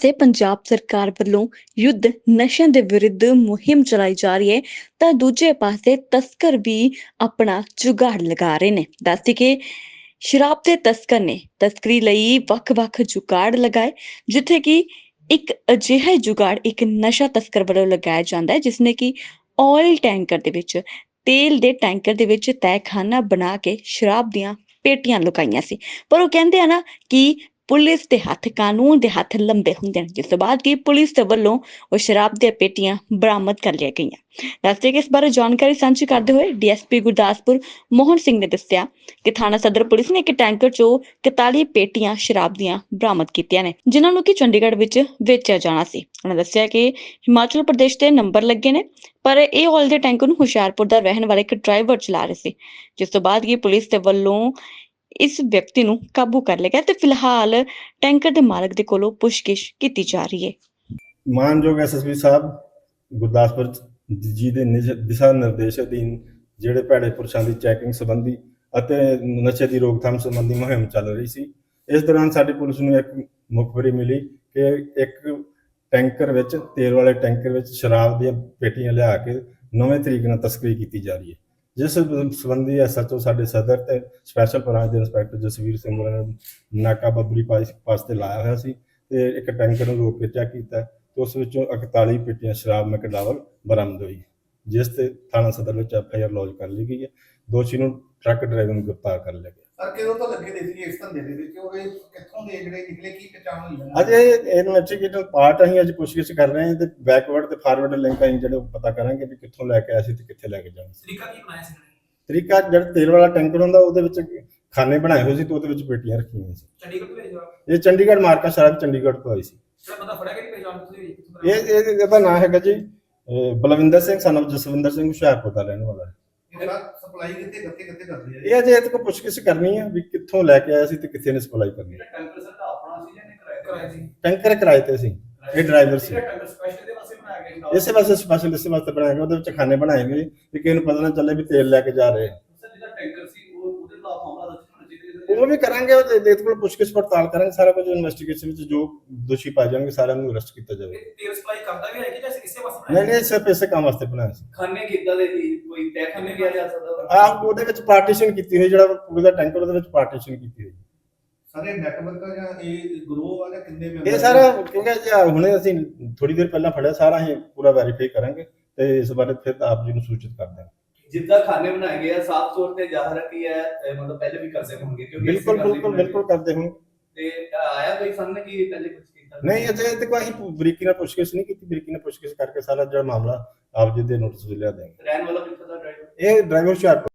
ਪਾਸੇ ਪੰਜਾਬ ਸਰਕਾਰ ਵੱਲੋਂ ਯੁੱਧ ਨਸ਼ਿਆਂ ਦੇ ਵਿਰੁੱਧ ਮੁਹਿੰਮ ਚਲਾਈ ਜਾ ਰਹੀ ਹੈ, ਤਾਂ ਦੂਜੇ ਪਾਸੇ ਤਸਕਰ ਵੀ ਆਪਣਾ ਜੁਗਾੜ ਲਗਾ ਰਹੇ ਨੇ। ਦੱਸਦੀ ਕਿ ਸ਼ਰਾਬ ਦੇ ਤਸਕਰ ਨੇ ਤਸਕਰੀ ਲਈ ਵੱਖ-ਵੱਖ ਜੁਗਾੜ ਲਗਾਏ, ਜਿੱਥੇ ਕਿ ਇੱਕ ਅਜਿਹਾ ਜੁਗਾੜ ਇੱਕ ਨਸ਼ਾ ਤਸਕਰ ਵੱਲੋਂ ਲਗਾਇਆ ਜਾਂਦਾ ਹੈ, ਜਿਸਨੇ ਕਿ ਆਇਲ ਟੈਂਕਰ ਦੇ ਵਿੱਚ, ਤੇਲ ਦੇ ਟੈਂਕਰ ਦੇ ਵਿੱਚ ਤਹਿਖਾਨਾ ਬਣਾ ਕੇ ਸ਼ਰਾਬ ਦੀਆਂ ਪੇਟੀਆਂ ਲੁਕਾਈਆਂ ਸੀ। ਪਰ ਉਹ ਕਹਿੰਦੇ ਆ ਨਾ ਕਿ ਪੁਲਿਸ ਦੇ ਹੱਥ ਕਾਨੂੰਨ ਦੇ ਹੱਥ ਲੰਬੇ ਹੁੰਦੇ ਨੇ। ਜਿਸ ਤੋਂ ਬਾਅਦ ਕਿ ਪੁਲਿਸ ਦੇ ਵੱਲੋਂ ਉਹ ਸ਼ਰਾਬ ਦੀਆਂ ਪੇਟੀਆਂ ਬਰਾਮਦ ਕਰ ਲਿਆ ਗਈਆਂ। ਦੱਸਦੇ ਕਿ ਇਸ ਬਾਰੇ ਜਾਣਕਾਰੀ ਸਾਂਝੀ ਕਰਦੇ ਹੋਏ ਡੀਐਸਪੀ ਗੁਰਦਾਸਪੁਰ ਮੋਹਨ ਸਿੰਘ ਨੇ ਦੱਸਿਆ ਕਿ ਥਾਣਾ ਸਦਰ ਪੁਲਿਸ ਨੇ ਇੱਕ ਟੈਂਕਰ 'ਚੋਂ 41 ਪੇਟੀਆਂ ਸ਼ਰਾਬ ਦੀਆਂ ਬਰਾਮਦ ਕੀਤੀਆਂ ਨੇ, ਜਿਨ੍ਹਾਂ ਨੂੰ ਕਿ ਚੰਡੀਗੜ੍ਹ ਵਿੱਚ ਵੇਚਿਆ ਜਾਣਾ ਸੀ। ਉਹਨਾਂ ਦੱਸਿਆ ਕਿ ਹਿਮਾਚਲ ਪ੍ਰਦੇਸ਼ ਦੇ ਨੰਬਰ ਲੱਗੇ ਨੇ, ਪਰ ਇਹ ਆਇਲ ਦੇ ਟੈਂਕਰ ਨੂੰ ਹੁਸ਼ਿਆਰਪੁਰ ਦਾ ਰਹਿਣ ਵਾਲਾ ਇੱਕ ਡਰਾਈਵਰ ਚਲਾ ਰਿਹਾ ਸੀ। ਜਿਸ ਤੋਂ ਬਾਅਦ ਕਿ ਪੁਲਿਸ ਦੇ ਵੱਲੋਂ ਇਸ ਵਿਅਕਤੀ ਨੂੰ ਕਾਬੂ ਕਰ ਲਿਆ ਗਿਆ ਤੇ ਫਿਲਹਾਲ ਟੈਂਕਰ ਦੇ ਮਾਲਕ ਦੇ ਕੋਲੋਂ ਪੁੱਛਗਿੱਛ ਕੀਤੀ ਜਾ ਰਹੀ ਹੈ। ਮਾਨਯੋਗ ਐਸਐਸਪੀ ਸਾਹਿਬ, ਗੁਰਦਾਸਪੁਰ ਜੀ ਦੇ ਦਿਸ਼ਾ ਨਿਰਦੇਸ਼ ਅਧੀਨ ਜਿਹੜੇ ਭੈੜੇ ਪੁਰਸ਼ਾਂ ਦੀ ਚੈਕਿੰਗ ਸੰਬੰਧੀ ਅਤੇ ਨਸ਼ੇ ਦੀ ਰੋਕਥਾਮ ਸੰਬੰਧੀ ਮੁਹਿੰਮ ਚੱਲ ਰਹੀ ਸੀ, ਇਸ ਦੌਰਾਨ ਸਾਡੀ ਪੁਲਿਸ ਨੂੰ ਇੱਕ ਮੁਖਬਰੀ ਮਿਲੀ ਕਿ ਇੱਕ ਟੈਂਕਰ ਵਿੱਚ, ਤੇਲ ਵਾਲੇ ਟੈਂਕਰ ਵਿੱਚ ਸ਼ਰਾਬ ਦੀਆਂ ਪੇਟੀਆਂ ਲਿਆ ਕੇ ਨਵੇਂ ਤਰੀਕੇ ਨਾਲ ਤਸਕਰੀ ਕੀਤੀ ਜਾ ਰਹੀ ਹੈ। ਜਿਸ ਸੰਬੰਧੀ ਐਸਐਚਓ ਸਾਡੇ ਸਦਰ ਤੇ ਸਪੈਸ਼ਲ ਬ੍ਰਾਂਚ ਦੇ ਇੰਸਪੈਕਟਰ ਜਸਵੀਰ ਸਿੰਘ ਹੋਰਾਂ ਨੇ ਨਾਕਾ ਬੱਬਰੀ ਪਾਸ ਪਾਸ ਤੇ ਲਾਇਆ ਹੋਇਆ ਸੀ ਤੇ ਇੱਕ ਟੈਂਕਰ ਨੂੰ ਰੋਕ ਕੇ ਚੈੱਕ ਕੀਤਾ ਤੇ ਉਸ ਵਿੱਚੋਂ 41 ਪੇਟੀਆਂ ਸ਼ਰਾਬ ਮਕਡਾਵਲ ਬਰਾਮਦ ਹੋਈ, ਜਿਸ ਤੇ ਥਾਣਾ ਸਦਰ ਵਿੱਚ ਐਫਆਈਆਰ ਲੌਂਚ ਕਰ ਲਈ ਗਈ ਹੈ। ਦੋਸ਼ੀ ਨੂੰ ਟਰੱਕ ਡਰਾਈਵਰ ਨੂੰ ਗ੍ਰਿਫਤਾਰ ਕਰ ਲਿਆ ਗਿਆ। ਸਰ ਕਿਦੋਂ ਤੋਂ ਲੱਗੇ ਦੇ ਸੀ ਇਸ ਧੰਦੇ ਦੇ ਵਿੱਚ ਉਹ ਇਹ ਕਿੱਥੋਂ ਦੇ ਜਿਹੜੇ ਨਿਕਲੇ ਕੀ ਪਛਾਣ ਹੋਈ ਉਹਨਾਂ ਅੱਜ ਇਹ ਇਨਵੈਸਟੀਗੇਟਰ ਪਾਰਟ ਅਸੀਂ ਅੱਜ ਪੁੱਛਗਿੱਛ ਕਰ ਰਹੇ ਹਾਂ ਤੇ ਬੈਕਵਰਡ ਤੇ ਫਾਰਵਰਡ ਲਿੰਕ ਅਸੀਂ ਜਿਹੜੇ ਪਤਾ ਕਰਾਂਗੇ ਵੀ ਕਿੱਥੋਂ ਲੈ ਕੇ ਆਏ ਸੀ ਤੇ ਕਿੱਥੇ ਲੈ ਕੇ ਜਾਣਾ ਸੀ। ਤਰੀਕਾ ਕੀ ਬਣਾਇਆ ਸੀ ਤਰੀਕਾ ਜਿਹੜਾ ਤੇਲ ਵਾਲਾ ਟੈਂਕਰ ਹੁੰਦਾ ਉਹਦੇ ਵਿੱਚ ਖਾਨੇ ਬਣਾਏ ਹੋਏ ਸੀ ਤੇ ਉਹਦੇ ਵਿੱਚ ਪੇਟੀਆਂ ਰੱਖੀਆਂ ਸੀ। ਚੰਡੀਗੜ੍ਹ ਤੋਂ ਭੇਜਿਆ ਇਹ ਚੰਡੀਗੜ੍ਹ ਮਾਰਕਾ ਸ਼ਰਾਬ ਚੰਡੀਗੜ੍ਹ ਤੋਂ ਆਈ ਸੀ। ਜਿਹੜਾ ਬੰਦਾ ਫੜਿਆ ਕਿ ਨਹੀਂ ਪਹਿਚਾਣ ਤੁਸੀਂ ਇਹ ਇਹ ਇਹਦਾ ਨਾਮ ਹੈਗਾ ਜੀ ਬਲਵਿੰਦਰ ਸਿੰਘ ਸਨ ਜਸਵਿੰਦਰ ਸਿੰਘ ਹੁਸ਼ਿਆਰਪੁਰ ਦਾ ਰਹਿਣ ਵਾਲਾ ਹੈ। ਇਹ ਸਪਲਾਈ ਕਿੱਥੇ ਕਿੱਥੇ ਕਿੱਥੇ ਕਰਦੇ ਆ ਇਹ ਅਜੇ ਇਹਦੇ ਕੋਲ ਪੁੱਛਗਿੱਛ ਕਰਨੀ ਹੈ ਵੀ ਕਿੱਥੋਂ ਲੈ ਕੇ ਆਇਆ ਸੀ ਤੇ ਕਿੱਥੇ ਨੇ ਸਪਲਾਈ ਕਰਨੀ ਹੈ ਟੈਂਕਰ ਸਰ ਦਾ ਆਪਣਾ ਸੀ ਜਾਂ ਨਹੀਂ ਕਰਾਇਆ ਕਰਾਇਆ ਸੀ ਟੈਂਕਰ ਕਿਰਾਏ ਤੇ ਸੀ ਇਹ ਡਰਾਈਵਰ ਸੀ। ਟੈਂਕਰ ਸਪੈਸ਼ਲ ਦੇ ਵਾਸਤੇ ਬਣਾਇਆ ਗਿਆ ਸੀ? ਇਸੇ ਵਾਸਤੇ ਸਪੈਸ਼ਲ ਇਸੇ ਵਾਸਤੇ ਬਣਾਇਆ ਗਿਆ ਉਹਦੇ ਵਿੱਚ ਖਾਨੇ ਬਣਾਏ ਗਏ ਵੀ ਕਿਸੇ ਨੂੰ ਪਤਾ ਨਾ ਚੱਲੇ ਵੀ ਤੇਲ ਲੈ ਕੇ ਜਾ ਰਹੇ ਆ। ਸਰ ਜਿਹੜਾ ਟੈਂਕਰ ਸੀ ਉਹ ਉਹਦੇ ਖਿਲਾਫ ਮਾਮਲਾ ਦਰਜ ਉਹ ਵੀ ਕਰਾਂਗੇ ਉਹਦੇ ਇਹਦੇ ਕੋਲ ਪੁੱਛਗਿੱਛ ਪੜਤਾਲ ਕਰਾਂਗੇ ਸਾਰਾ ਕੁਝ ਇਨਵੈਸਟੀਗੇਸ਼ਨ ਵਿੱਚ ਜੋ ਦੋਸ਼ੀ ਪਾਏ ਜਾਣਗੇ ਸਾਰਿਆਂ ਨੂੰ ਅਰੈਸਟ ਕੀਤਾ ਜਾਵੇਗਾ। ਇਹ ਤੇਲ ਸਪਲਾਈ ਕਰਦਾ ਵੀ ਹੈ ਕਿ ਜਾਂ ਇਸੇ ਵਾਸਤੇ ਨਹੀਂ ਨਹੀਂ ਸਿਰਫ ਇਸੇ ਕੰਮ ਵਾਸਤੇ ਬਣਾਇਆ ਸੀ। ਖਾਨੇ ਕਿੱਦਾਂ ਦੇ ਸੀ ਕੋਈ ਤੈਅ ਖਾਨੇ ਕਿਹਾ ਜਾ ਸਕਦਾ ਆਹ ਉਹਦੇ ਵਿੱਚ ਪਾਰਟੀਸ਼ਨ ਕੀਤੀ ਹੋਈ ਜਿਹੜਾ ਪੂਰੇ ਦਾ ਟੈਂਕਰ ਉਹਦੇ ਵਿੱਚ ਪਾਰਟੀਸ਼ਨ ਕੀਤੀ ਹੋਈ। ਸਰ ਇਹ ਨੈਟਵਰਕ ਆ ਜਾਂ ਇਹ ਗਰੋਹ ਆ ਜਾਂ ਕਿੰਨੇ ਮੈਂਬਰ ਇਹ ਸਾਰਾ ਕਿਉਂਕਿ ਜੀ ਹੁਣੇ ਅਸੀਂ ਥੋੜੀ ਦੇਰ ਪਹਿਲਾਂ ਫੜਿਆ ਸਾਰਾ ਅਸੀਂ ਪੂਰਾ ਵੈਰੀਫਾਈ ਕਰਾਂਗੇ ਤੇ ਇਸ ਬਾਰੇ ਫਿਰ ਆਪ ਜੀ ਨੂੰ ਸੂਚਿਤ ਕਰ ਦਾਂਗੇ ਜਿੱਦਾਂ ਖਾਨੇ ਬਣਾਏ ਗਏ ਆ ਸਾਫ਼ ਤੌਰ ਤੇ ਜ਼ਾਹਰ ਹੈ ਕਿ ਇਹ ਮਤਲਬ ਪਹਿਲੇ ਵੀ ਕਰਦੇ ਹੋਣਗੇ ਕਿਉਂਕਿ ਬਿਲਕੁਲ ਬਿਲਕੁਲ ਬਿਲਕੁਲ ਕਰਦੇ ਹੁਣ ਤੇ ਆਇਆ ਕੋਈ ਸਾਹਮਣੇ ਕਿ ਪਹਿਲੇ ਕੁਝ ਕੀਤਾ? ਨਹੀਂ ਅਜੇ ਤੇ ਕੋਈ ਅਸੀਂ ਬਰੀਕੀ ਨਾਲ ਪੁੱਛਗਿੱਛ ਨਹੀਂ ਕੀਤੀ ਬਰੀਕੀ ਨਾਲ ਪੁੱਛਗਿੱਛ ਕਰਕੇ ਸਾਰਾ ਜਿਹੜਾ ਮਾਮਲਾ ਆਪ ਜੀ ਦੇ ਨੋਟਿਸ ਵਿੱਚ ਲਿਆ ਦੇਵਾਂਗੇ। ਰਹਿਣ ਵਾਲਾ ਕਿੱਥੋਂ ਦਾ ਡਰਾਈਵਰ ਇਹ ਡਰਾਈਵਰ ਹੁਸ਼ਿਆਰਪੁਰ